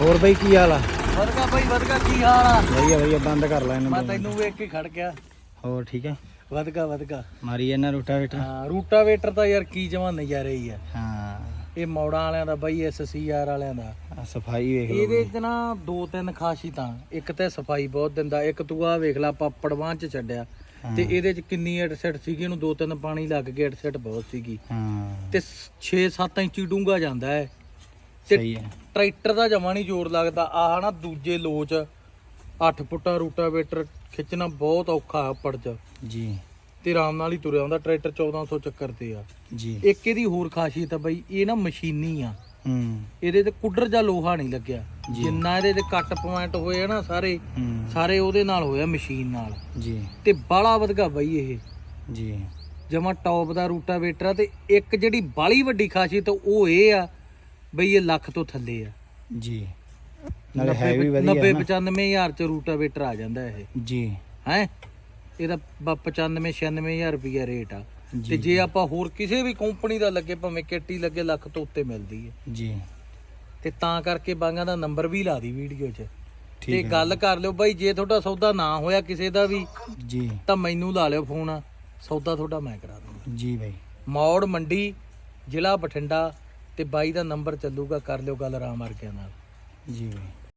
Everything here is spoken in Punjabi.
ਹੋਰ ਬਈ ਕੀ ਹਾਲ ਆ? ਵਧਗਾ ਬਈ ਵਧਗਾ ਕੀ ਹਾਲ ਆ? ਵਧੀਆ ਵਧੀਆ ਬੰਦ ਕਰ ਲੈ ਇਹਨੂੰ ਮੈਂ। ਤੈਨੂੰ ਵੇਖ ਕੇ ਖੜ ਗਿਆ। ਹੋਰ ਠੀਕ ਹੈ ਵਧਗਾ ਵਧਗਾ ਮਾਰੀ ਇਹਨਾਂ ਰੂਟਾ ਵੇਟਰ ਹਾਂ ਰੂਟਾਵੇਟਰ ਤਾਂ ਯਾਰ ਕੀ ਜਮਾ ਨਜ਼ਾਰੇ ਹੀ ਆ। ਹਾਂ। ਇਹ ਮੌੜਾਂ ਵਾਲਿਆਂ ਦਾ ਬਈ ਐਸਸੀਆਰ ਵਾਲਿਆਂ ਦਾ। ਸਫ਼ਾਈ ਵੇਖ ਲਓ ਇਹਦੇ ਚ ਨਾ ਦੋ ਤਿੰਨ ਖਾਸੀਅਤਾਂ ਇੱਕ ਤੇ ਸਫ਼ਾਈ ਬਹੁਤ ਦਿੰਦਾ ਇੱਕ ਤੂੰ ਆ ਵੇਖ ਲੈ ਪਾਪੜ ਬਾਂਹ ਚ ਛੱਡਿਆ। ਤੇ ਇਹਦੇ ਚ ਕਿੰਨੀ ਐਡਸੈਟ ਸੀਗੀ ਇਹਨੂੰ ਦੋ ਤਿੰਨ ਪਾਣੀ ਲੱਗ ਕੇ ਐਡਸੈਟ ਬਹੁਤ ਸੀਗੀ। ਹਾਂ। ਤੇ 6-7 ਇੰਚੀ ਡੂੰਗਾ ਜਾਂਦਾ ਹੈ। ਤੇ ਸਹੀ ਹੈ। ਟਰੈਕਟਰ ਦਾ ਜਮਾ ਨਹੀਂ ਜ਼ੋਰ ਲੱਗਦਾ। ਆਹ ਨਾ ਦੂਜੇ ਲੋਚ 8 ਫੁੱਟਾ ਰੂਟਾਵੇਟਰ ਖਿੱਚਣਾ ਬਹੁਤ ਔਖਾ ਹੈ ਉੱਪਰ ਚ ਜੀ। ਤੇ ਆਰਾਮ ਨਾਲ ਹੀ ਤੁਰਿਆ ਹੁੰਦਾ ਟਰੈਕਟਰ 1400 ਚੱਕਰ ਤੇ ਆ। ਜੀ। ਇੱਕ ਇਹਦੀ ਹੋਰ ਖਾਸੀਅਤ ਆ ਬਈ ਇਹ ਨਾ ਮਸ਼ੀਨੀ ਆ। ਹੂੰ। ਇਹਦੇ ਤੇ ਕੁੱਡਰ ਜਾਂ ਲੋਹਾ ਨਹੀਂ ਲੱਗਿਆ। ਜੀ। ਜਿੰਨਾ ਇਹਦੇ ਤੇ ਕੱਟ ਪੁਆਇੰਟ ਹੋਏ ਆ ਨਾ ਸਾਰੇ ਸਾਰੇ ਉਹਦੇ ਨਾਲ ਹੋਇਆ ਮਸ਼ੀਨ ਨਾਲ। ਜੀ। ਤੇ ਬਾਲਾ ਵਧਗਾ ਬਈ ਇਹ। ਜੀ। ਜਮਾ ਟੌਪ ਦਾ ਰੂਟਾਵੇਟਰ ਆ ਤੇ ਇੱਕ ਜਿਹੜੀ ਬਾਲੀ ਵੱਡੀ ਖਾਸੀਅਤ ਉਹ ਇਹ ਆ ਬਈ ਇਹ ਲੱਖ ਤੋਂ ਥੱਲੇ ਆ। ਜੀ। ਨਾਲੇ ਹੈ ਵੀ ਵਧੀਆ 90 ਨਾ। 95000 ਚ ਰੂਟਾਵੇਟਰ ਆ ਜਾਂਦਾ ਇਹ। ਜੀ। ਹੈ? ਇਹਦਾ 95 96000 ਰੁਪਿਆ ਰੇਟ ਆ। ਤੇ ਜੀ। ਆਪਾਂ ਹੋਰ ਕਿਸੇ ਵੀ ਕੰਪਨੀ ਦਾ ਲੱਗੇ ਭਾਵੇਂ ਕਿੱਟੀ ਲੱਗੇ ਲੱਖ ਤੋਂ ਉੱਤੇ ਮਿਲਦੀ ਹੈ ਜੀ। ਤੇ ਤਾਂ ਕਰਕੇ ਬਾਂਗਾਂ ਦਾ ਨੰਬਰ ਵੀ ਲਾ ਦੀ ਵੀਡੀਓ 'ਚ। ਤੇ ਗੱਲ ਕਰ ਲਿਓ ਬਾਈ ਜੇ ਤੁਹਾਡਾ ਸੌਦਾ ਨਾ ਹੋਇਆ ਕਿਸੇ ਦਾ ਵੀ ਜੀ। ਤਾਂ ਮੈਨੂੰ ਲਾ ਲਿਓ ਫੋਨ। ਸੌਦਾ ਤੁਹਾਡਾ ਮੈਂ ਕਰਾ ਦੂੰਗਾ ਜੀ ਬਾਈ। ਮੌੜ ਮੰਡੀ ਜ਼ਿਲ੍ਹਾ ਬਠਿੰਡਾ ਤੇ ਬਾਈ ਦਾ ਨੰਬਰ ਚੱਲੂਗਾ ਕਰ ਲਿਓ ਗੱਲ ਆਰਾਮ ਵਰਗਿਆਂ ਨਾਲ। ਜੀ ਬਾਈ।